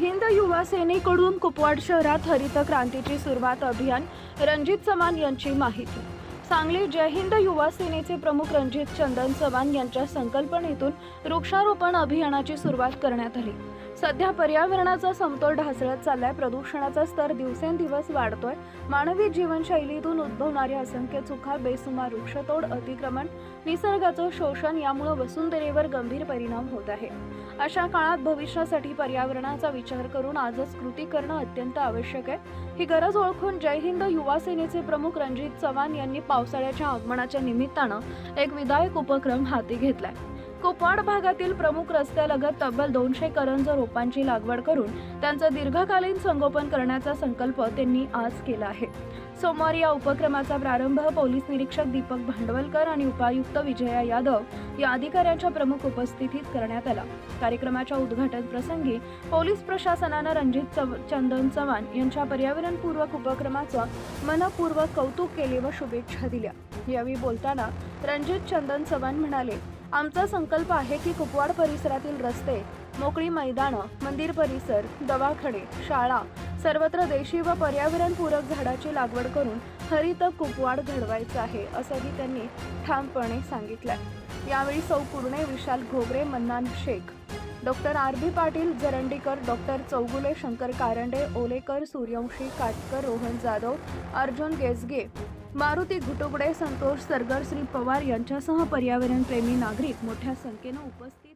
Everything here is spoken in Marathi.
हिंद युवा सेनेकडून कुपवाड शहरात हरित क्रांतीची सुरुवात अभियान रणजित चव्हाण यांची माहिती. सांगली जय हिंद युवा सेनेचे प्रमुख रणजित चंदन चव्हाण यांच्या संकल्पनेतून वृक्षारोपण अभियानाची सुरुवात करण्यात आली. सध्या पर्यावरणाचा समतोल ढासळत चाललाय. प्रदूषणाचा स्तर दिवसेंदिवस वाढतोय. मानवी जीवनशैलीतून उद्भवणारे असंख्य चुका बेसुमार वृक्षतोड अतिक्रमण निसर्गाचं शोषण यामुळे वसुंधरेवर गंभीर परिणाम होत आहे. अशा काळात भविष्यासाठी पर्यावरणाचा विचार करून आजच कृती करणं अत्यंत आवश्यक आहे. ही गरज ओळखून जय हिंद युवा सेनेचे प्रमुख रणजित चव्हाण यांनी पावसाळ्याच्या आगमनाच्या निमित्तानं एक विधायक उपक्रम हाती घेतलाय. कोपाड भागातील प्रमुख रस्त्यालगत तब्बल दोनशे करंज रोपांची लागवड करून त्यांचं दीर्घकालीन संगोपन करण्याचा संकल्प त्यांनी आज केला आहे. सोमवारी या उपक्रमाचा प्रारंभ पोलीस निरीक्षक दीपक भांडवलकर आणि उपायुक्त विजया यादव या अधिकाऱ्यांच्या प्रमुख उपस्थितीत करण्यात आला. कार्यक्रमाच्या उद्घाटन प्रसंगी पोलीस प्रशासनानं रणजित चव चंदन चव्हाण यांच्या पर्यावरणपूर्वक उपक्रमाचं मनपूर्वक कौतुक केले व शुभेच्छा दिल्या. यावेळी बोलताना रणजित चंदन चव्हाण म्हणाले आमचा संकल्प आहे की कुपवाड परिसरातील रस्ते मोकळी मैदानं मंदिर परिसर दवाखाने शाळा सर्वत्र देशी व पर्यावरणपूरक झाडाची लागवड करून हरित कुपवाड घडवायचं आहे असंही त्यांनी ठामपणे सांगितलंय. यावेळी सौ Purne Vishal Ghogare Mannan Shaikh doctor R B Patil Jarandikar doctor Chougule Shankar Karande Olekar Suryavanshi Katkar Rohan Jadhav Arjun गेजगे Maruti Ghutugade Santosh Sargar Shri Pawar यांच्यासह पर्यावरणप्रेमी नागरिक मोठ्या संख्येनं उपस्थित